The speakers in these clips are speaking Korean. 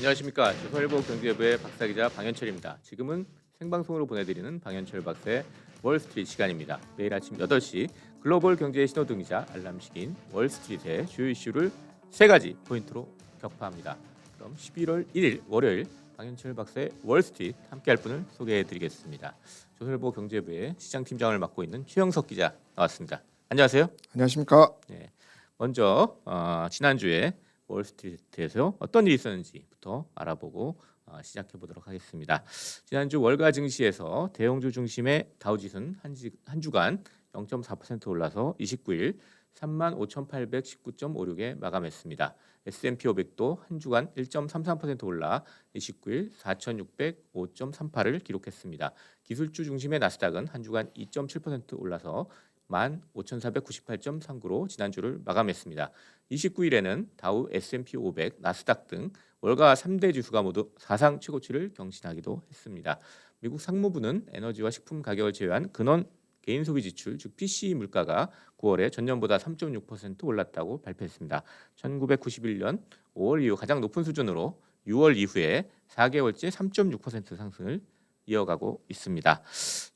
안녕하십니까 조선일보 경제부의 박사 기자 방현철입니다. 지금은 생방송으로 보내드리는 방현철 박사의 월스트리트 시간입니다. 매일 아침 8시 글로벌 경제의 신호등이자 알람식인 월스트리트의 주요 이슈를 세 가지 포인트로 격파합니다. 그럼 11월 1일 월요일 방현철 박사의 월스트리트 함께할 분을 소개해드리겠습니다. 조선일보 경제부의 시장팀장을 맡고 있는 최영석 기자 나왔습니다. 안녕하세요. 안녕하십니까? 네. 먼저 어, 지난주에 월스트리트에서 어떤 일이 있었는지부터 알아보고 어, 시작해 보도록 하겠습니다. 지난주 월가 증시에서 대형주 중심의 다우지수는 한, 주간 0.4% 올라서 29일 35,819.56에 마감했습니다. S&P 500도 한 주간 1.33% 올라 29일 4,605.38을 기록했습니다. 기술주 중심의 나스닥은 한 주간 2.7% 올라서 15,498.39로 지난주를 마감했습니다. 29일에는 다우, S&P 500, 나스닥 등 월가 3대 지수가 모두 사상 최고치를 경신하기도 했습니다. 미국 상무부는 에너지와 식품 가격을 제외한 근원 개인 소비 지출 즉 PCE 물가가 9월에 전년보다 3.6% 올랐다고 발표했습니다. 1991년 5월 이후 가장 높은 수준으로 6월 이후에 4개월째 3.6% 상승을 이어가고 있습니다.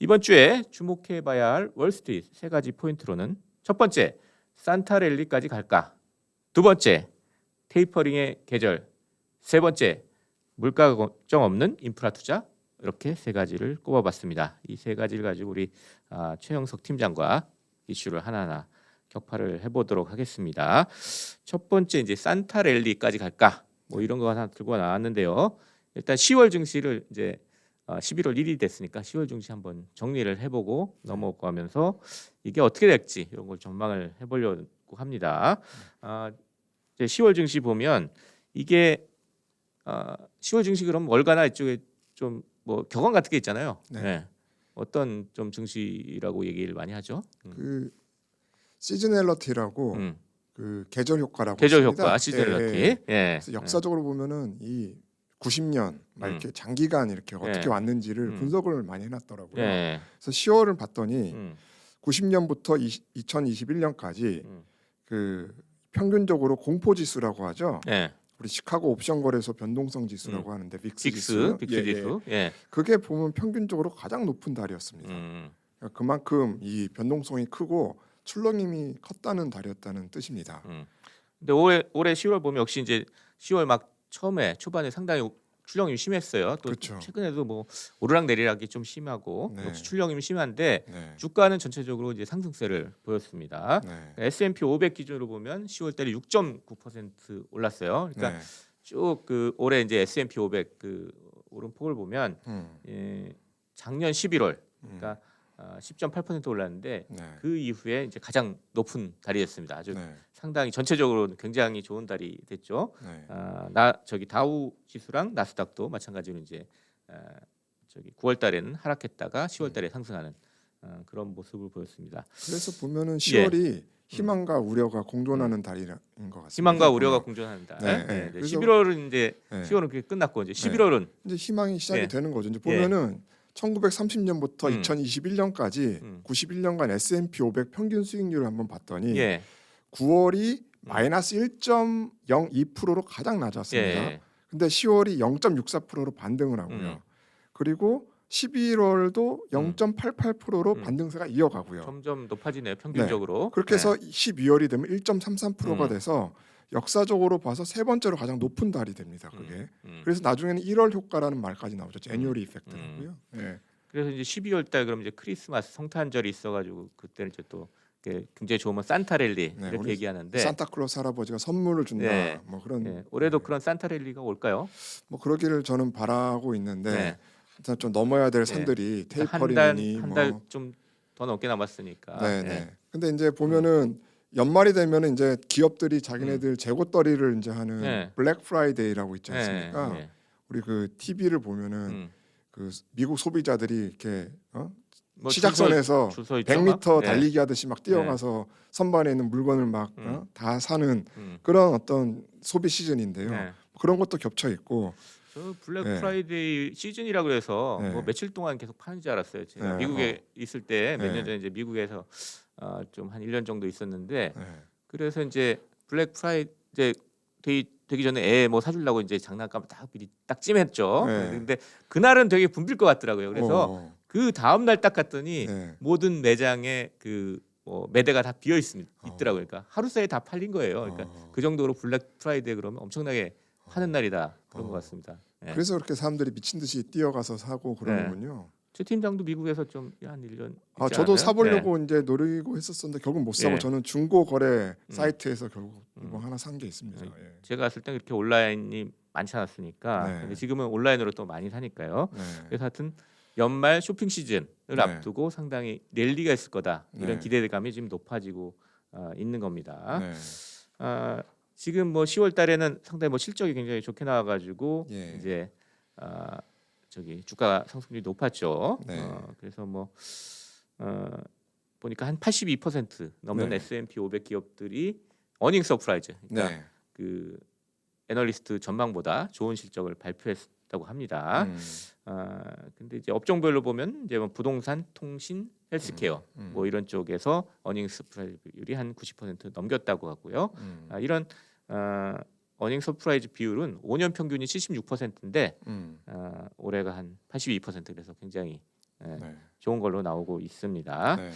이번 주에 주목해 봐야 할 월스트리트 세 가지 포인트로는 첫 번째 산타 랠리까지 갈까? 두 번째 테이퍼링의 계절, 세 번째 물가 걱정 없는 인프라 투자 이렇게 세 가지를 꼽아봤습니다. 이 세 가지를 가지고 우리 아, 최영석 팀장과 이슈를 하나하나 격파를 해보도록 하겠습니다. 첫 번째 이제 산타 랠리까지 갈까? 뭐 이런 거 하나 들고 나왔는데요. 일단 10월 증시를 이제 어, 11월 1일이 됐으니까 10월 증시 한번 정리를 해보고 넘어가면서 이게 어떻게 될지 이런 걸 전망을 해보려고 합니다. 아, 이제 10월 증시 보면 이게 아, 10월 증시 그럼 월가나 이쪽에 좀 뭐 격언 같은 게 있잖아요. 네. 네. 어떤 좀 증시라고 얘기를 많이 하죠. 음. 그 시즈널러티라고 음. 그 계절 효과라고 계절 있습니다. 효과 예, 시즌러티. 예. 예. 그래서 역사적으로 보면은 이 90년 막 음. 이렇게 장기간 이렇게 어떻게 예. 왔는지를 음. 분석을 많이 해놨더라고요. 예. 그래서 10월을 봤더니 음. 90년부터 2021년까지 음. 그 평균적으로 공포 지수라고 하죠. 예. 우리 시카고 옵션 거래소 변동성 지수라고 하는데 빅스, 지수. 빅스 예, 예. 지수. 예. 그게 보면 평균적으로 가장 높은 달이었습니다. 음. 그러니까 그만큼 이 변동성이 크고 출렁임이 컸다는 달이었다는 뜻입니다. 음. 근데 올해 올해 10월 보면 역시 이제 10월 막 처음에 초반에 상당히 출렁임이 심했어요. 또 그렇죠. 최근에도 뭐 오르락 내리락이 좀 심하고 네. 역시 출렁임이 심한데 네. 주가는 전체적으로 이제 상승세를 보였습니다. 네. S&P 500 기준으로 보면 10월 달에 6.9% 올랐어요. 그러니까 네. 쭉그 올해 이제 S&P 500 그 오름폭을 보면 음, 예, 작년 11월 음, 그러니까 아, 10.8% 올랐는데 네. 그 이후에 이제 가장 높은 달이었습니다. 아주 네. 상당히 전체적으로 굉장히 좋은 달이 됐죠. 네. 아, 나 저기 다우 지수랑 나스닥도 마찬가지로 이제 아, 저기 9월 달에는 하락했다가 10월 달에 상승하는 아, 그런 모습을 보였습니다. 그래서 보면은 10월이 희망과 우려가 공존하는 달인 것 같습니다. 예. 음. 희망과 우려가 보면. 공존하는 달. 네, 네, 네. 네. 그래서- 11월은 이제 네. 10월은 그게 끝났고 이제 네. 11월은 이제 희망이 시작이 예. 되는 거죠. 이제 보면은 1930년부터 음. 2021년까지 음. 91년간 S&P 500 평균 수익률을 한번 봤더니 예. 9월이 마이너스 1.02%로 가장 낮았습니다. 예. 근데 10월이 0.64%로 반등을 하고요. 음. 그리고 11월도 0.88%로 음. 반등세가 이어가고요. 점점 높아지네요. 평균적으로. 그렇게 해서 12월이 되면 1.33%가 음. 돼서 역사적으로 봐서 세 번째로 가장 높은 달이 됩니다. 네. 그게. 음, 음. 그래서 나중에는 1월 효과라는 말까지 나오죠. 제뉴얼 이펙트라고요. 예. 그래서 이제 12월 달 그럼 이제 크리스마스 성탄절이 있어가지고 그때는 이제 또 이렇게 굉장히 좋으면 산타랠리 네, 이렇게 우리 얘기하는데 산타클로스 할아버지가 선물을 준다. 네. 뭐 그런 예, 올해도 그런 산타랠리가 올까요? 뭐 그러기를 저는 바라고 있는데 네. 일단 좀 넘어야 될 네. 산들이 한달 테이퍼링이니 한뭐달좀더 넘게 남았으니까. 네, 예. 네. 근데 이제 보면은 연말이 되면은 이제 기업들이 자기네들 재고떨이를 이제 하는 음. 네. 블랙 프라이데이라고 있지 예, 않습니까? 예. 우리 그 TV를 보면은 음. 그 미국 소비자들이 이렇게 어? 뭐 시작선에서 있죠, 막? 100m 예. 달리기 하듯이 막 뛰어가서 선반에 있는 물건을 막 음. 다 사는 음. 그런 어떤 소비 시즌인데요. 네. 그런 것도 겹쳐 있고 저 블랙 네. 프라이데이 시즌이라 그래서 네. 뭐 며칠 동안 계속 파는 줄 알았어요. 제가 네. 미국에 있을 때몇년 네. 전에 이제 미국에서 어, 좀한 1년 정도 있었는데 네. 그래서 이제 블랙 프라이데이 데이 되기 전에 애 뭐 사주려고 이제 장난감 딱 미리 딱 찜했죠. 네. 근데 그날은 되게 붐빌 것 같더라고요. 그래서 어, 그 다음 날 딱 갔더니 네. 모든 매장에 그 뭐 매대가 다 비어 있습니다. 어. 있더라고요. 그러니까 하루 사이에 다 팔린 거예요. 그러니까 어. 그 정도로 블랙 프라이데이 그러면 엄청나게 하는 날이다 그런 어. 것 같습니다. 예. 그래서 그렇게 사람들이 미친 듯이 뛰어가서 사고 그러는군요. 최 팀장도 미국에서 좀 한 1년 아 있지 저도 않았나요? 사보려고 이제 노리고 했었었는데 결국 못 사고 예. 저는 중고 거래 음. 사이트에서 결국 음. 뭐 하나 산 게 있습니다. 네. 예. 제가 갔을 때 그렇게 온라인이 많지 않았으니까 네. 근데 지금은 온라인으로 또 많이 사니까요. 네. 그래서 하여튼 연말 쇼핑 시즌을 네. 앞두고 상당히 랠리가 있을 거다 이런 네. 기대감이 지금 높아지고 어, 있는 겁니다. 네. 아, 지금 뭐 10월 달에는 상당히 뭐 실적이 굉장히 좋게 나와가지고 예. 이제 아, 저기 주가 상승률이 높았죠. 네. 어, 그래서 뭐 어, 보니까 한 82% 넘는 네. S&P 500 기업들이 어닝 서프라이즈, 그러니까 네. 그 애널리스트 전망보다 좋은 실적을 발표했다고 합니다. 음. 아 근데 이제 업종별로 보면 이제 뭐 부동산, 통신, 헬스케어 음. 뭐 이런 쪽에서 어닝 서프라이즈율이 한 90% 넘겼다고 하고요. 음. 아, 이런 아, 어닝 서프라이즈 비율은 5년 평균이 76%인데 음. 아, 올해가 한 82% 그래서 굉장히 예, 네. 좋은 걸로 나오고 있습니다. 네.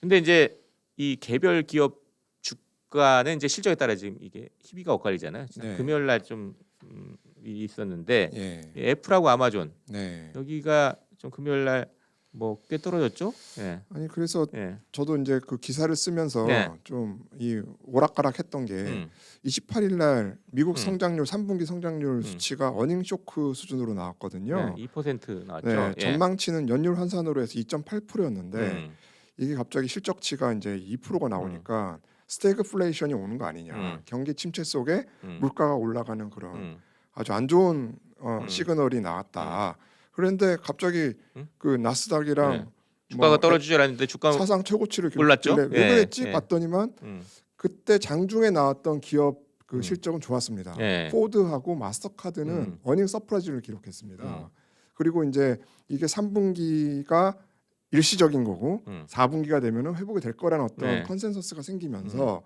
근데 이제 이 개별 기업 주가는 이제 실적에 따라 지금 이게 희비가 엇갈리잖아요. 네. 금요일 날좀 음, 일이 있었는데 예. 이 애플하고 아마존 네. 여기가 좀 금요일 날 뭐 꽤 떨어졌죠? 예. 아니 그래서 예. 저도 이제 그 기사를 쓰면서 네. 좀 이 오락가락했던 게 음. 28일 날 미국 음. 성장률 3분기 성장률 음. 수치가 어닝 쇼크 수준으로 나왔거든요. 네, 2% 나왔죠. 네, 예. 전망치는 연율 환산으로 해서 2.8%였는데 음. 이게 갑자기 실적치가 이제 2%가 나오니까 스태그플레이션이 오는 거 아니냐. 음. 경기 침체 속에 음. 물가가 올라가는 그런 음. 아주 안 좋은 어, 음. 시그널이 나왔다. 그런데 갑자기 음? 그 나스닥이랑 네. 주가가 뭐 떨어질 줄 알았는데 주가 사상 최고치를 올랐죠? 기록했길래 왜 예, 그랬지 예. 봤더니만 음. 그때 장중에 나왔던 기업 그 음. 실적은 좋았습니다. 예. 포드하고 마스터카드는 음. 어닝 서프라이즈를 기록했습니다. 음. 그리고 이제 이게 3분기가 일시적인 거고 음. 4분기가 되면은 회복이 될 거라는 어떤 네. 컨센서스가 생기면서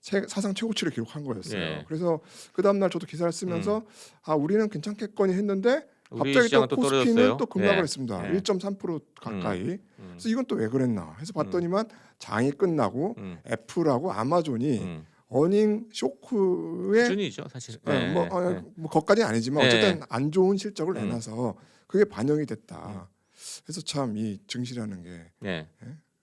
최- 사상 최고치를 기록한 거였어요. 네. 그래서 그 다음 날 저도 기사를 쓰면서 아 우리는 괜찮겠거니 했는데 우리 갑자기 또 시장은 또 떨어졌어요. 코스피는 또 급락을 예. 했습니다. 예. 1.3% 가까이. 음. 그래서 이건 또 왜 그랬나 해서 봤더니만 장이 끝나고 음. 애플하고 아마존이 음. 어닝 쇼크에 수준이죠, 사실. 네, 예. 뭐, 어, 예. 뭐 거기까지 는 아니지만 네. 어쨌든 안 좋은 실적을 음. 내놔서 그게 반영이 됐다. 그래서 참 이 증시라는 게 예.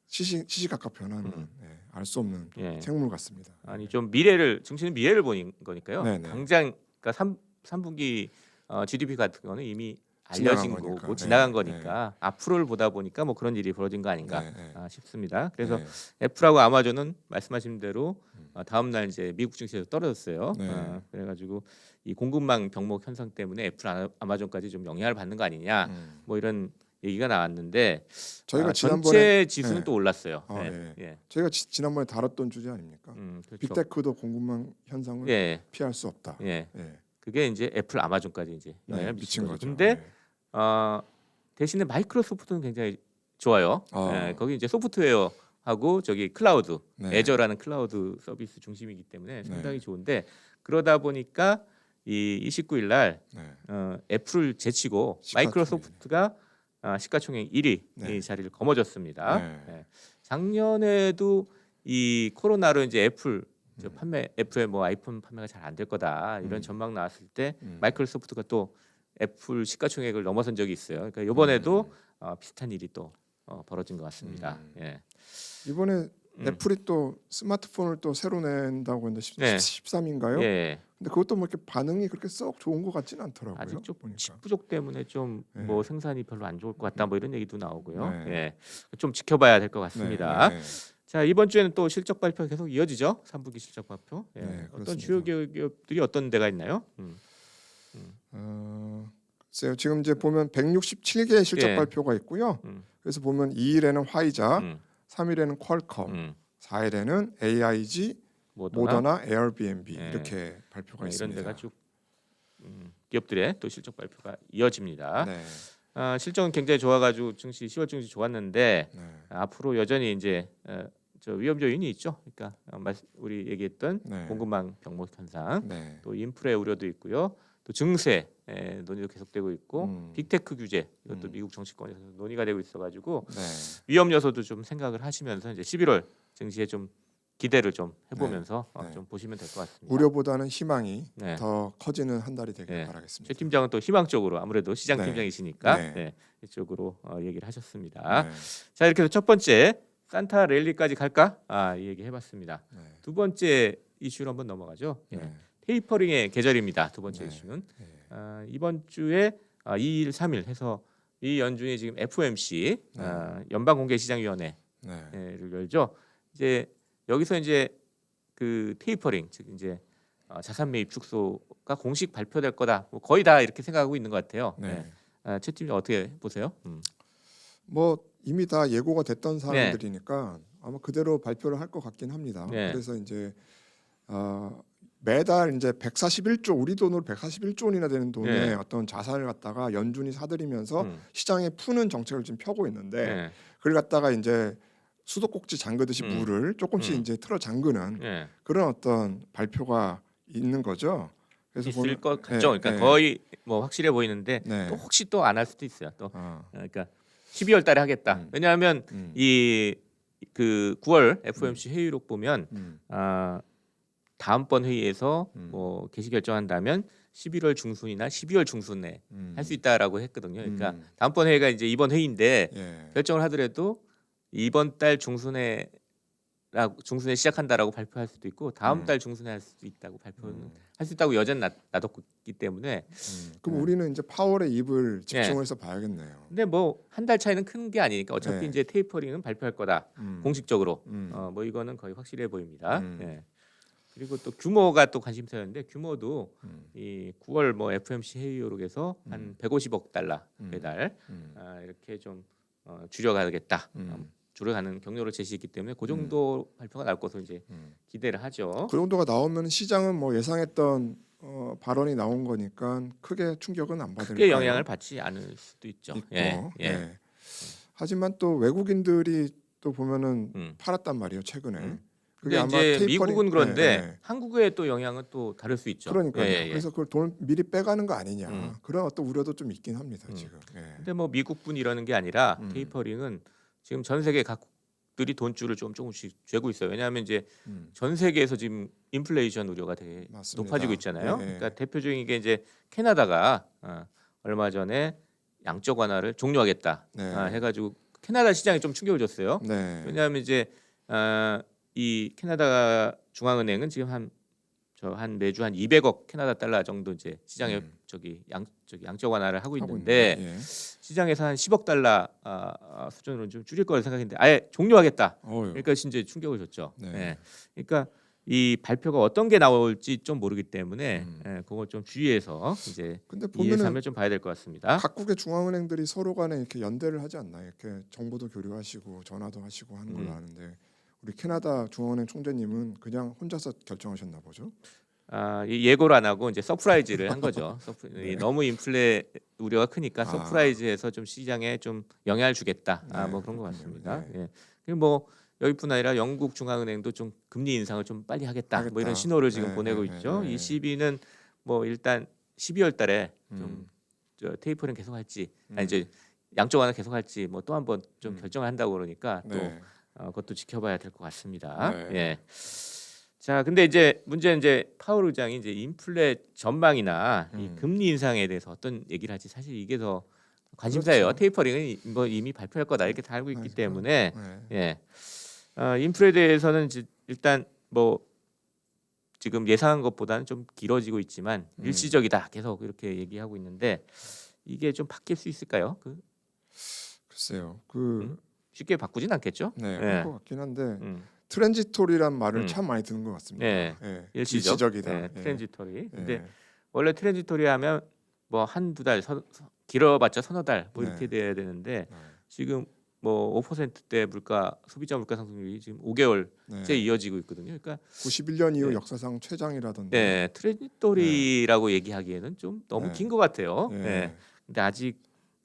시시 시시각각 변하는 음. 알수 없는 예. 생물 같습니다. 아니 좀 미래를 증시는 미래를 보는 거니까요. 네 네. 당장 그러니까 3, 삼분기 어, GDP 같은 거는 이미 지나간 알려진 거니까. 거고 네, 지나간 네. 거니까 앞으로를 보다 보니까 뭐 그런 일이 벌어진 거 아닌가 네, 네. 아, 싶습니다. 그래서 네. 애플하고 아마존은 말씀하신 대로 음. 어, 다음 날 이제 미국 증시에서 떨어졌어요. 네. 어, 그래가지고 이 공급망 병목 현상 때문에 애플, 아- 아마존까지 좀 영향을 받는 거 아니냐 음. 뭐 이런 얘기가 나왔는데 저희가 아, 지난번에 전체 지수는 네. 또 올랐어요. 아, 예. 예. 예. 저희가 지, 지난번에 다뤘던 주제 아닙니까? 음, 그렇죠. 빅테크도 공급망 현상을 예, 피할 수 없다. 예. 예. 그게 이제 애플, 아마존까지 이제 네, 영향을 미친 미친 거죠. 근데 네. 어, 대신에 마이크로소프트는 굉장히 좋아요. 아. 예, 거기 이제 소프트웨어 하고 저기 클라우드, 네. 애저라는 클라우드 서비스 중심이기 때문에 네. 상당히 좋은데 그러다 보니까 이 29일 날 네. 어, 애플을 제치고 시가총액. 마이크로소프트가 아, 시가총액 1위 네. 이 자리를 거머쥐었습니다. 네. 예. 작년에도 이 코로나로 이제 애플 저 음. 판매 애플의 뭐 아이폰 판매가 잘 안 될 거다 이런 음. 전망 나왔을 때 음. 마이크로소프트가 또 애플 시가총액을 넘어선 적이 있어요. 그러니까 이번에도 어, 비슷한 일이 또 어, 벌어진 것 같습니다. 음. 예. 이번에 음. 애플이 또 스마트폰을 또 새로 낸다고 했는데 네. 13인가요? 예. 근데 그것도 뭐 이렇게 반응이 그렇게 썩 좋은 것 같지는 않더라고요. 아직 좀 보니까. 칩 부족 때문에 좀 네. 뭐 생산이 별로 안 좋을 것 같다 뭐 이런 얘기도 나오고요. 네. 예. 좀 지켜봐야 될 것 같습니다. 네, 네. 자 이번 주에는 또 실적 발표 계속 이어지죠. 3분기 실적 발표. 예. 네, 어떤. 주요 기업들이 어떤 데가 있나요? 음. 어, 글쎄요. 지금 이제 보면 167개의 실적 예. 발표가 있고요. 음. 그래서 보면 2일에는 화이자, 음. 3일에는 퀄컴, 음. 4일에는 AIG, 모더나, 모더나, 에어비앤비 네. 이렇게 발표가 네, 이런 있습니다. 데가 쭉 음, 기업들의 또 실적 발표가 이어집니다. 네. 아, 실적은 굉장히 좋아가지고 증시 10월 증시 좋았는데 네. 앞으로 여전히 이제 어, 저 위험 요인이 있죠. 그러니까 어, 말- 우리 얘기했던 네. 공급망 병목 현상, 네. 또 인프레 우려도 있고요. 또 증세 에, 논의도 계속되고 있고 음. 빅테크 규제 이것도 음. 미국 정치권에서 논의가 되고 있어가지고 네. 위험 요소도 좀 생각을 하시면서 이제 11월 증시에 좀 기대를 좀 해보면서 어, 네. 좀 보시면 될 것 같습니다. 우려보다는 희망이 네. 더 커지는 한 달이 되길 네. 바라겠습니다. 최 팀장은 또 희망적으로 아무래도 시장 네. 팀장이시니까 네. 네. 이쪽으로 어, 얘기를 하셨습니다. 네. 자 이렇게 해서 첫 번째 산타 랠리까지 갈까? 아, 이 얘기 해봤습니다. 네. 두 번째 이슈로 한번 넘어가죠. 예. 네. 테이퍼링의 계절입니다. 두 번째 네. 이슈는 네. 아, 이번 주에 아, 2일, 3일 해서 이 연준이 지금 FOMC 네. 아, 연방공개시장위원회를 네. 열죠. 이제 여기서 이제 그 테이퍼링 즉 이제 어, 자산 매입 축소가 공식 발표될 거다. 뭐 거의 다 이렇게 생각하고 있는 것 같아요. 네. 네. 아, 최 팀장 어떻게 보세요? 음. 뭐 이미 다 예고가 됐던 사람들이니까 아마 그대로 발표를 할 것 같긴 합니다. 네. 그래서 이제 어, 매달 이제 141조 우리 돈으로 141조 원이나 되는 돈의 네. 어떤 자산을 갖다가 연준이 사들이면서 음. 시장에 푸는 정책을 지금 펴고 있는데 네. 그걸 갖다가 이제 수도꼭지 잠그듯이 음. 물을 조금씩 음. 이제 틀어 잠그는 네. 그런 어떤 발표가 있는 거죠. 그래서 있을 보면- 것 같죠. 네, 그러니까 네. 거의 뭐 확실해 보이는데 네. 또 혹시 또 안 할 수도 있어요. 또 어, 그러니까 12월 달에 하겠다. 음. 왜냐하면 음, 이그 9월 FOMC 회의록 보면 음, 아 다음번 회의에서 음. 뭐 개시 결정한다면 11월 중순이나 12월 중순에 음. 할수 있다라고 했거든요. 그러니까 음. 다음번 회의가 이제 이번 회의인데 예. 결정을 하더라도 이번 달 중순에 라 중순에 시작한다라고 발표할 수도 있고 다음 음. 달 중순에 할 수도 있다고 발표는 음. 할수 있다고 여전 놔- 놔뒀기 때문에 음. 그럼 네. 우리는 이제 파월의 입을 집중해서 봐야겠네요. 근데 뭐 한 달 차이는 큰 게 아니니까 어차피 네. 이제 테이퍼링은 발표할 거다 음. 공식적으로 음. 어 뭐 이거는 거의 확실해 보입니다. 음. 예. 그리고 또 규모가 또 관심사였는데 규모도 음. 이 9월 뭐 FMC 회의록에서 한 150억 달러 음. 매달 음. 아, 이렇게 좀 어, 줄여가겠다. 음. 어, 줄여가는 경로를 제시했기 때문에 그 정도 발표가 나올 것으로 이제 음. 기대를 하죠. 그 정도가 나오면 시장은 뭐 예상했던 어, 발언이 나온 거니까 크게 충격은 안 받을 크게 영향을 받지 않을 수도 있죠. 있고, 예, 예. 예. 하지만 또 외국인들이 또 보면은 음. 팔았단 말이에요 최근에. 음. 근데 이제 테이퍼링- 미국은 그런데 예, 예. 한국의 또 영향은 또 다를 수 있죠. 그러니까요. 예, 예, 예. 그래서 그걸 돈 미리 빼가는 거 아니냐 음. 그런 어떤 우려도 좀 있긴 합니다 음. 지금. 예. 근데 뭐 미국뿐 이러는 게 아니라 음. 테이퍼링은 지금 전 세계 각국들이 돈줄을 좀 조금씩 쥐고 있어요. 왜냐하면 이제 음. 전 세계에서 지금 인플레이션 우려가 되게 맞습니다. 높아지고 있잖아요. 예, 예. 그러니까 대표적인 게 이제 캐나다가 어, 얼마 전에 양적 완화를 종료하겠다 네. 아, 해가지고 캐나다 시장에 좀 충격을 줬어요. 네. 왜냐하면 이제 어, 이 캐나다 중앙은행은 지금 한 저한 매주 한 200억 캐나다 달러 정도 이제 시장에 음. 저기 양 저기 양적 완화를 하고 하고 있는데 있는데, 예. 시장에서 한 10억 달러 아, 아, 수준으로 좀 줄일 거라 생각했는데 아예 종료하겠다. 어휴. 그러니까 진짜 충격을 줬죠. 네. 예. 그러니까 이 발표가 어떤 게 나올지 좀 모르기 때문에 음. 예, 그걸 좀 주의해서 이제 근데 2일 보면은 3일 좀 봐야 될 것 같습니다. 각국의 중앙은행들이 서로 간에 이렇게 연대를 하지 않나요? 이렇게 정보도 교류하시고 전화도 하시고 하는 걸로 음. 아는데 우리 캐나다 중앙은행 총재님은 그냥 혼자서 결정하셨나 보죠. 아, 이 예고를 안 하고 이제 서프라이즈를 한 거죠. 서프, 네. 이 너무 인플레 우려가 크니까 아. 서프라이즈해서 좀 시장에 좀 영향을 주겠다. 아, 네, 뭐 그런 것. 같습니다. 네. 예. 그리고 뭐 여기뿐 아니라 영국 중앙은행도 좀 금리 인상을 좀 빨리 하겠다. 뭐 이런 하겠다. 신호를 지금 네, 보내고 네, 있죠. 네, 네. 이 시비는 뭐 일단 12월 달에 좀 음. 저 테이퍼링 계속 할지 음. 아니 이제 양쪽 하나 계속 할지 뭐 또 한번 좀 음. 결정을 한다고 그러니까 또 네. 어, 그것도 지켜봐야 될 것 같습니다. 네. 예. 자, 근데 이제 문제는 이제 파월 의장이 이제 인플레 전망이나 이 음. 금리 인상에 대해서 어떤 얘기를 할지 사실 이게 더 관심사예요. 그렇죠. 테이퍼링은 이- 뭐 이미 발표할 거다 이렇게 다 알고 있기 알죠. 때문에 네. 예. 어, 인플레에 대해서는 일단 뭐 지금 예상한 것보다는 좀 길어지고 있지만 음. 일시적이다 계속 이렇게 얘기하고 있는데 이게 좀 바뀔 수 있을까요? 그 글쎄요. 그 음? 쉽게 바꾸진 않겠죠? 네, 예. 할것 같긴 한데 음. 트랜지토리란 말을 음. 참 많이 듣는 것 같습니다. 네. 예. 일시적, 일시적이다. 네, 예. 트랜지토리. 예. 근데 원래 트랜지토리 하면 뭐 한두 달, 서, 서- 길어봤자 서너 달 뭐 이렇게 네. 돼야 되는데 네. 지금 뭐 5%대 물가 소비자 물가 상승률이 지금 5개월째 네. 이어지고 있거든요. 그러니까 91년 이후 네. 역사상 최장이라던데. 네, 트랜지토리라고 얘기하기에는 좀 너무 네. 긴 것 같아요. 네. 네. 근데 아직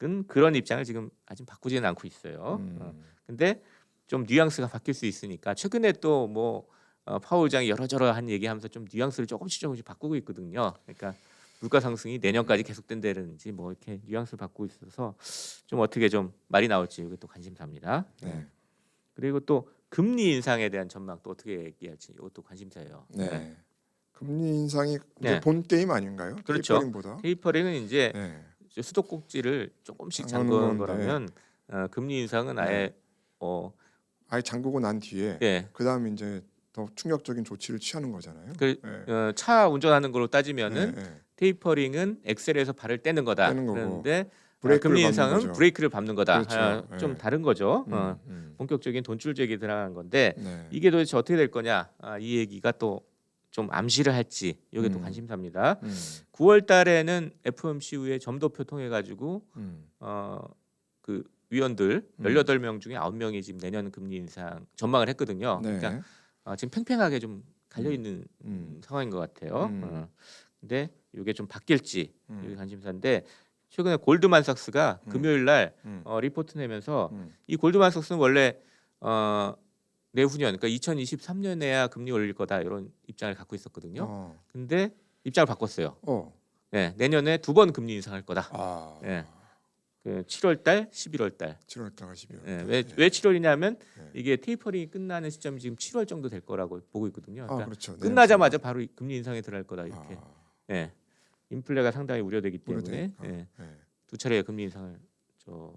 은 그런 입장을 지금 아직 바꾸지는 않고 있어요. 음. 어. 근데 좀 뉘앙스가 바뀔 수 있으니까 최근에 또뭐 어, 파월 의장이 여러저러한 얘기하면서 좀 뉘앙스를 조금씩 조금씩 바꾸고 있거든요. 그러니까 물가 상승이 내년까지 계속된다든지 뭐 이렇게 뉘앙스를 바꾸고 있어서 좀 어떻게 좀 말이 나올지 이게 또 관심사입니다. 네. 그리고 또 금리 인상에 대한 전망 또 어떻게 얘기할지 이것도 관심사예요. 네. 금리 인상이 네. 본 게임 아닌가요? 그렇죠. 테이퍼링보다. 테이퍼링은 이제 네. 수도꼭지를 조금씩 잠그는 잠그는. 거라면 어, 금리 인상은 아예 어, 아예 잠그고 난 뒤에 예, 그 다음에 이제 더 충격적인 조치를 취하는 거잖아요. 그, 네. 어, 차 운전하는 걸로 따지면은 네, 네. 테이퍼링은 엑셀에서 발을 떼는 거다. 떼는 거고, 그런데 아, 브레이크를 금리 밟는 인상은 거죠. 브레이크를 밟는 거다. 그렇죠. 아, 네. 좀 다른 거죠. 음, 어, 음. 본격적인 돈줄제기 들어간 건데 네. 이게 도대체 어떻게 될 거냐? 아, 이 얘기가 또 좀 암시를 할지 이게 또 음. 관심사입니다. 음, 9월 달에는 FOMC 후에 점도표 통해 가지고 음. 어그 위원들 음. 18명 중에 9명이 지금 내년 금리 인상 전망을 했거든요. 네. 그러니까 어, 지금 팽팽하게 좀 갈려 있는 음. 상황인 것 같아요. 음. 어. 근데 이게 좀 바뀔지 음. 이게 관심사인데 최근에 골드만삭스가 음. 금요일 날 음. 어, 리포트 내면서 음. 이 골드만삭스는 원래 어, 내후년 그러니까 2023년에야 금리 올릴 거다 이런 입장을 갖고 있었거든요. 어. 근데 입장을 바꿨어요. 어. 네, 내년에 두 번 금리 인상할 거다. 아. 네. 그 7월 달, 11월 달. 7월 달가 12월. 예, 왜, 왜 7월이냐면 네. 이게 테이퍼링이 끝나는 시점이 지금 7월 정도 될 거라고 보고 있거든요. 아, 그러니까 그렇죠. 네, 끝나자마자 바로 이 금리 인상에 들어갈 거다 이렇게. 아, 예. 인플레가 상당히 우려되기 때문에. 예, 네. 두 차례 금리 인상을 저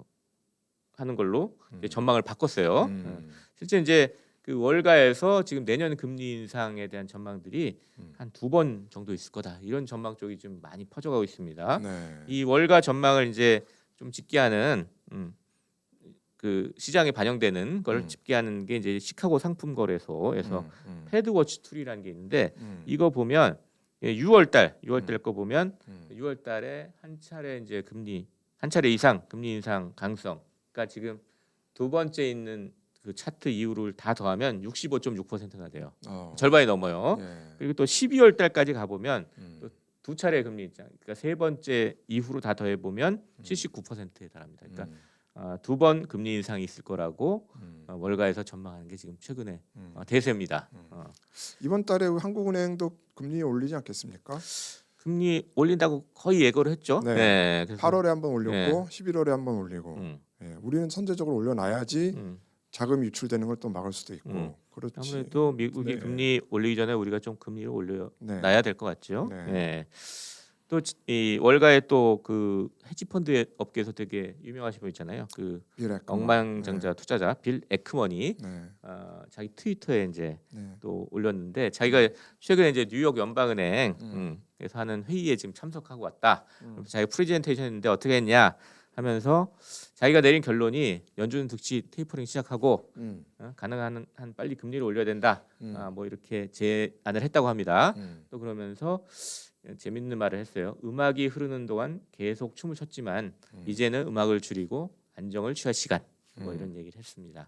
하는 걸로 음. 전망을 바꿨어요. 예. 음. 실제 이제 그 월가에서 지금 내년 금리 인상에 대한 전망들이 음. 한두 번 정도 있을 거다 이런 전망 쪽이 좀 많이 퍼져가고 있습니다. 네. 이 월가 전망을 이제 좀 집계하는 음, 그 시장에 반영되는 걸 음. 집계하는 게 이제 시카고 상품 거래소에서 음, 음. 패드워치 툴이라는 게 있는데 음. 이거 보면 6월 달 6월 달거 보면 음. 6월 달에 한 차례 이제 금리 한 차례 이상 금리 인상 강성 그러니까 지금 두 번째 있는 그 차트 이후를 다 더하면 65.6%가 돼요. 어. 절반이 넘어요. 예. 그리고 또 12월 달까지 가 보면 음. 또두 차례 금리 인상 그러니까 세 번째 이후로 다 더해 보면 79%에 달합니다. 그러니까 음. 아, 두번 금리 인상이 있을 거라고 음. 어, 월가에서 전망하는 게 지금 최근에 음. 어, 대세입니다. 음. 어. 이번 달에 한국은행도 금리 올리지 않겠습니까? 금리 올린다고 거의 예고를 했죠. 네. 그래서 8월에 한번 올렸고 네. 11월에 한번 올리고 음, 예, 우리는 선제적으로 올려놔야지 음. 자금이 유출되는 걸 또 막을 수도 있고 음. 그렇지. 아무래도 미국이 네. 금리 올리기 전에 우리가 좀 금리를 올려 네. 놔야 될 것 같죠. 네. 네. 또이 월가에 또 그 헤지 펀드 업계에서 되게 유명하신 분 있잖아요. 그 빌 에크먼. 엉망장자 투자자 빌 에크머니 네. 어, 자기 트위터에 이제 네. 또 올렸는데 자기가 최근에 이제 뉴욕 연방은행 음. 음, 에서 하는 회의에 지금 참석하고 왔다. 음. 그래서 자기가 프레젠테이션 했는데 어떻게 했냐 하면서 자기가 내린 결론이 연준 즉시 테이퍼링 시작하고 음. 어, 가능한 한 빨리 금리를 올려야 된다. 음. 아, 뭐 이렇게 제안을 했다고 합니다. 음. 또 그러면서 재밌는 말을 했어요. 음악이 흐르는 동안 계속 춤을 췄지만 음. 이제는 음악을 줄이고 안정을 취할 시간. 뭐 음. 이런 얘기를 했습니다.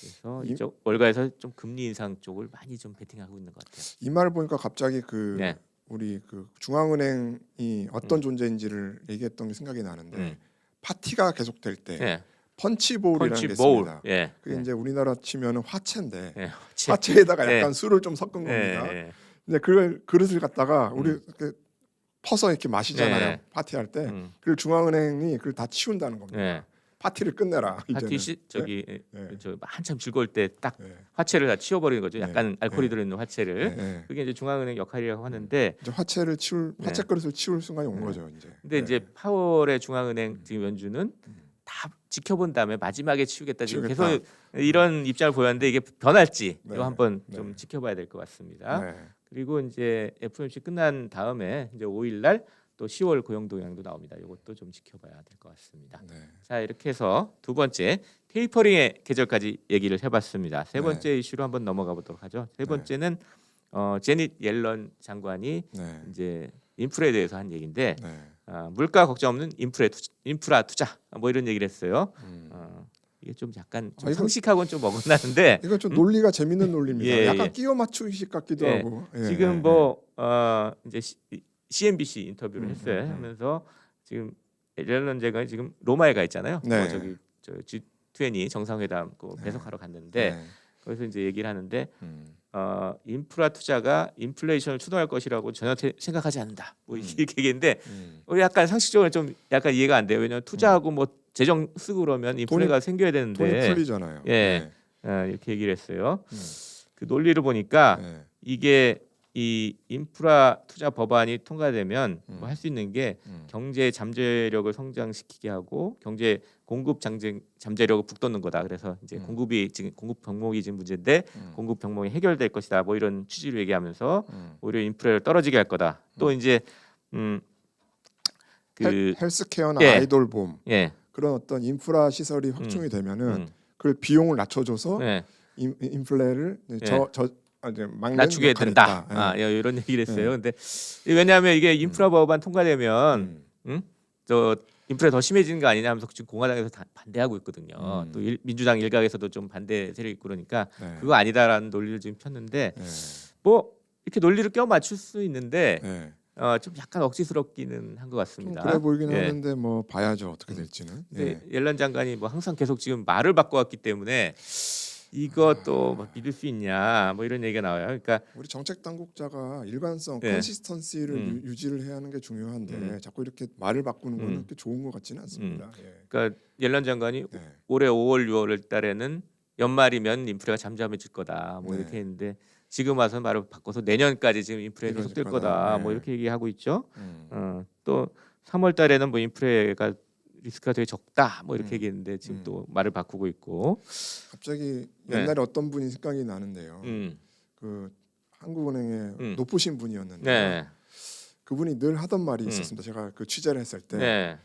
그래서 이- 이쪽 월가에서 좀 금리 인상 쪽을 많이 좀 베팅하고 있는 것 같아요. 이 말을 보니까 갑자기 그 네. 우리 그 중앙은행이 어떤 존재인지를 얘기했던 게 생각이 나는데 음. 파티가 계속될 때 네. 펀치볼이라는 펀치 게 볼. 있습니다. 예. 그게 이제 우리나라 치면은 화채인데 예. 화채에다가 네. 약간 술을 좀 섞은 예, 겁니다. 예. 근데 그 그릇을 갖다가 우리 음. 이렇게 퍼서 이렇게 마시잖아요. 네. 파티할 때. 음. 그걸 중앙은행이 그걸 다 치운다는 겁니다. 예. 파티를 끝내라. 파티. 시 저기 네. 저 한참 즐거울 때 딱 네. 화채를 다 치워버리는 거죠. 네. 약간 알코올이 네. 들어있는 화채를. 네. 네. 그게 이제 중앙은행 역할이라고 하는데 이제 화채를 치울 네. 화채 그릇을 치울 순간이 온 네. 거죠, 이제. 근데 네. 이제 파월의 중앙은행 지금 연준은 음. 다 지켜본 다음에 마지막에 치우겠다 지금 치우겠다. 계속 이런 입장을 보였는데 이게 변할지 네. 이거 한번 네. 좀 지켜봐야 될 것 같습니다. 네. 그리고 이제 FOMC 끝난 다음에 이제 5일 날 또 10월 고용 동향도 나옵니다. 이것도 좀 지켜봐야 될 것 같습니다. 네. 자 이렇게 해서 두 번째 테이퍼링의 계절까지 얘기를 해봤습니다. 세 네. 번째 이슈로 한번 넘어가 보도록 하죠. 세 네. 번째는 어, 제닛 옐런 장관이 네. 이제 인프레에 대해서 한 얘기인데 네. 아, 물가 걱정 없는 인프레 투자, 인프라 투자 뭐 이런 얘기를 했어요. 음. 어, 이게 좀 약간 좀 아, 이거- 상식하고는 좀 어긋나는데 이거 좀 논리가 재밌는 논리입니다. 예, 약간 예. 끼워 맞추기식 같기도 예. 하고. 예, 지금 예, 뭐 어, 이제 시, CNBC 인터뷰를 음, 했어요. 음, 음. 하면서 지금 앨런 제가 지금 로마에 가 있잖아요. 네. 뭐 저기 저 지, G20 정상회담 그 네. 배석하러 갔는데 네. 거기서 이제 얘기를 하는데 음. 어, 인프라 투자가 인플레이션을 추동할 것이라고 전혀 태- 생각하지 않는다. 뭐 음. 이렇게 얘기했는데 음. 어, 약간 상식적으로 좀 약간 이해가 안 돼요. 왜냐하면 투자하고 뭐 재정 쓰고 그러면 인플레가 생겨야 돈이 되는데 풀리잖아요. 예. 어, 이렇게 얘기를 했어요. 음. 그 논리를 보니까 네. 이게 이 인프라 투자 법안이 통과되면 음. 뭐 할수 있는 게 음. 경제 잠재력을 성장시키게 하고 경제 공급 잠재 잠재력을 북돋는 거다. 그래서 이제 음. 공급이 지금 공급 병목이 지금 문제인데 음. 공급 병목이 해결될 것이다. 뭐 이런 취지로 얘기하면서 음. 오히려 인프레를 떨어지게 할 거다. 또 이제 음, 헬, 그 헬 스케어나 예. 아이돌봄 예, 그런 어떤 인프라 시설이 확충이 되면은 음, 그 비용을 낮춰줘서 예, 인, 인플레를 저저 이제 막는 낮추게 된다. 했다. 아, 예. 예, 이런 얘기를 했어요. 근데 왜냐하면 이게 인프라 법안 통과되면 음. 저 인프레 더 심해지는 거 아니냐 하면서 지금 공화당에서 다 반대하고 있거든요. 음. 또 일, 민주당 일각에서도 좀 반대 세력이 있고 그러니까 네. 그거 아니다라는 논리를 지금 폈는데 네. 뭐 이렇게 논리를 껴 맞출 수 있는데 네. 어, 좀 약간 억지스럽기는 한 것 좀 같습니다. 그래 보이긴 예. 하는데 뭐 봐야죠 어떻게 될지는. 근데 예. 옐런 장관이 뭐 항상 계속 지금 말을 바꿔왔기 때문에 이것도 뭐 믿을 수 있냐 뭐 이런 얘기가 나와요. 그러니까 우리 정책 당국자가 일관성, 예. 컨시스턴시를 음. 유, 지를 해야 하는 게 중요한데 음. 자꾸 이렇게 말을 바꾸는 거는 음. 그렇게 좋은 것 같지는 않습니다. 예. 그러니까 옐런 장관이 네. 올해 5월 6월 달에는 연말이면 인프레가 잠잠해질 거다 뭐 네. 이렇게 했는데 지금 와서 말을 바꿔서 내년까지 지금 인프레 이루어질 계속될 거다. 거다 네. 뭐 이렇게 얘기하고 있죠. 음. 어, 또 3월 달에는 뭐 인프레가 리스크가 되게 적다 뭐 이렇게 음. 얘기했는데 지금 음. 또 말을 바꾸고 있고 갑자기 네. 옛날에 어떤 분이 생각이 나는데요. 음. 그 한국은행의 음. 높으신 분이었는데 네. 그분이 늘 하던 말이 음. 있었습니다. 제가 그 취재를 했을 때 네.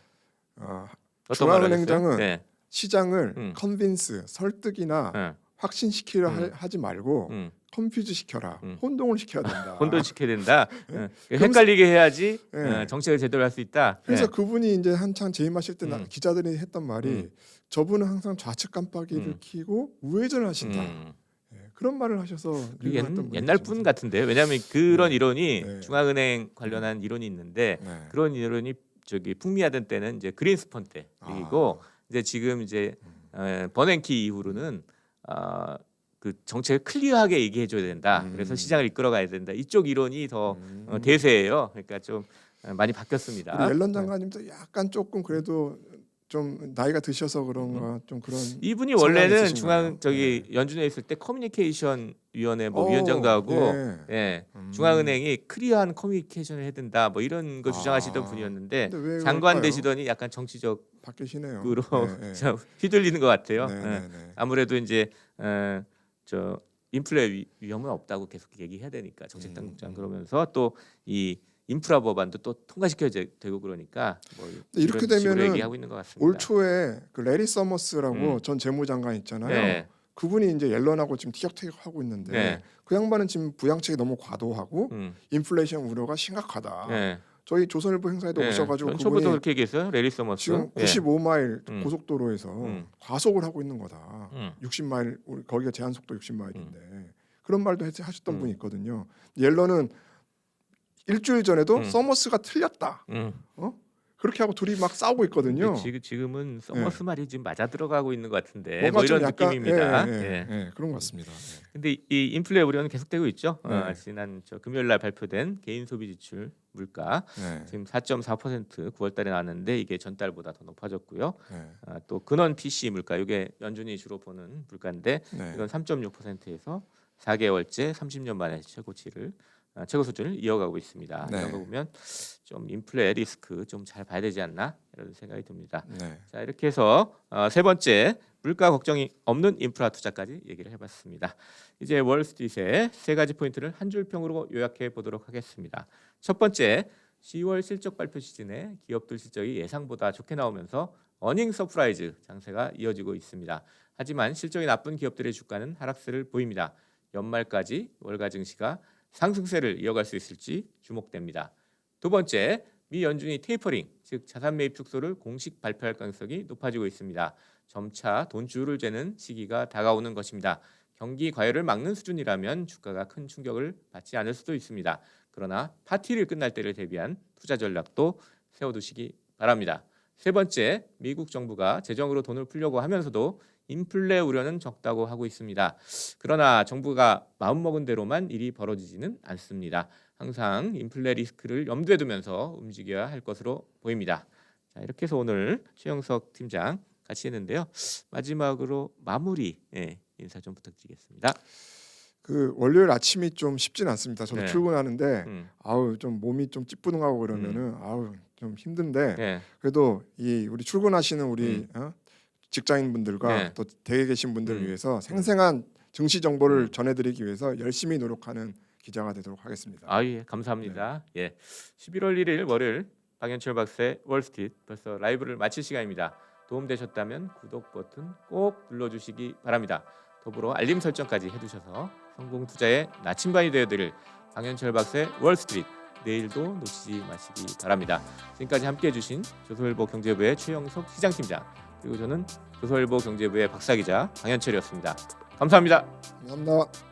어, 어떤 말을 중앙은행장은 했어요? 네. 시장을 음. 컨빈스, 설득이나 네. 확신시키려 음. 하, 지 말고 음. 콘퓨즈 시켜라, 음. 혼동을 시켜야 된다. 혼돈시켜야 된다. 예. 어, 헷갈리게 해야지 예. 어, 정책을 제대로 할 수 있다. 그래서 예. 그분이 이제 한창 재임하실 때 나- 음. 기자들이 했던 말이 음. 저분은 항상 좌측 깜빡이를 음. 키고 우회전을 하신다. 음. 예, 그런 말을 하셔서 그 유명했던 옛, 분이 옛날 계십니다. 분 같은데요. 왜냐하면 그런 네. 이론이 네. 중앙은행 관련한 이론이 있는데 네. 그런 이론이 저기 풍미하던 때는 이제 그린스펀 때 아. 이제 지금 이제 음. 어, 버냉키 이후로는 어, 그 정책을 클리어하게 얘기해 줘야 된다. 음. 그래서 시장을 이끌어 가야 된다. 이쪽 이론이 더 음. 어, 대세예요. 그러니까 좀 어, 많이 바뀌었습니다. 옐런 네. 장관님도 약간 조금 그래도 좀 나이가 드셔서 그런가 좀 그런 음. 이분이 원래는 있으신가요? 중앙 저기 연준에 있을 때 커뮤니케이션 위원회 뭐 어, 위원장도 하고 예. 예. 음. 중앙은행이 클리어한 커뮤니케이션을 해야 된다. 뭐 이런 거 주장하시던 아. 분이었는데 장관 그럴까요? 되시더니 약간 정치적으로 바뀌시네요. 네, 네. 자, 휘둘리는 것 같아요. 네, 예. 네, 네. 아무래도 이제 어, 저 인플레 위, 위험은 없다고 계속 얘기해야 되니까 정책 음, 당국장 음. 그러면서 또 이 인프라 법안도 또 통과시켜야 되- 되고 그러니까 뭐 이렇게 되면은 얘기하고 있는 것 같습니다. 올 초에 그 레리 서머스라고 음. 전 재무장관 있잖아요. 네. 그분이 이제 옐런하고 지금 티격태격하고 있는데 네. 그 양반은 지금 부양책이 너무 과도하고 음. 인플레이션 우려가 심각하다. 네. 저희 조선일보 행사에도 네. 오셔가지고 그분이 그렇게 얘기했어요. 레리 서머스. 지금 예. 95마일 음. 고속도로에서 음. 과속을 하고 있는 거다. 음. 60마일 우리 거기가 제한 속도 60마일인데 그런 말도 했- 하셨던 음. 분이 있거든요. 옐런은 일주일 전에도 음. 서머스가 틀렸다. 음. 그렇게 하고 둘이 막 싸우고 있거든요. 지금 지금은 서머스 말이 지금 맞아 들어가고 있는 것 같은데 뭐좀 이런 느낌입니다. 예, 예, 예. 예, 그런 것 같습니다. 예. 근데 이 인플레 우려는 계속되고 있죠. 어, 네. 지난 저 금요일 날 발표된 개인 소비 지출 물가 네. 지금 4.4% 9월 달에 나왔는데 이게 전달보다 더 높아졌고요. 네. 아, 또 근원 PC 물가 이게 연준이 주로 보는 물가인데 네. 이건 3.6%에서 4개월째 30년 만에 최고치를 아, 최고 수준을 이어가고 있습니다. 네. 이런 거 보면 좀 인플레 리스크 좀 잘 봐야 되지 않나 이런 생각이 듭니다. 네. 자 이렇게 해서 어, 세 번째 물가 걱정이 없는 인프라 투자까지 얘기를 해봤습니다. 이제 월스트리트의 세 가지 포인트를 한 줄 평으로 요약해 보도록 하겠습니다. 첫 번째 10월 실적 발표 시즌에 기업들 실적이 예상보다 좋게 나오면서 어닝 서프라이즈 장세가 이어지고 있습니다. 하지만 실적이 나쁜 기업들의 주가는 하락세를 보입니다. 연말까지 월가 증시가 상승세를 이어갈 수 있을지 주목됩니다. 두 번째, 미 연준이 테이퍼링, 즉 자산 매입 축소를 공식 발표할 가능성이 높아지고 있습니다. 점차 돈줄을 재는 시기가 다가오는 것입니다. 경기 과열을 막는 수준이라면 주가가 큰 충격을 받지 않을 수도 있습니다. 그러나 파티를 끝날 때를 대비한 투자 전략도 세워두시기 바랍니다. 세 번째, 미국 정부가 재정으로 돈을 풀려고 하면서도 인플레 우려는 적다고 하고 있습니다. 그러나 정부가 마음먹은 대로만 일이 벌어지지는 않습니다. 항상 인플레 리스크를 염두에 두면서 움직여야 할 것으로 보입니다. 자, 이렇게 해서 오늘 최영석 팀장 같이 했는데요. 마지막으로 마무리 예, 인사 좀 부탁드리겠습니다. 그 월요일 아침이 좀 쉽진 않습니다. 저도 네. 출근하는데 음, 아우 좀 몸이 좀 찌뿌둥하고 그러면은 아우 좀 힘든데 예, 그래도 이 우리 출근하시는 우리 어? 직장인 분들과 네. 또 대에 계신 분들을 음. 위해서 생생한 증시 정보를 음. 전해드리기 위해서 열심히 노력하는 기자가 되도록 하겠습니다. 아 예, 감사합니다. 예, 11월 1일 월요일 박연철 박사의 월스트리트 벌써 라이브를 마칠 시간입니다. 도움되셨다면 구독 버튼 꼭 눌러주시기 바랍니다. 더불어 알림 설정까지 해두셔서 성공 투자의 나침반이 되어드릴 박연철 박사의 월스트리트 내일도 놓치지 마시기 바랍니다. 지금까지 함께해 주신 조선일보 경제부의 최영석 시장팀장 그리고 저는 조선일보 경제부의 박사 기자 박연철이었습니다. 감사합니다. 감사합니다.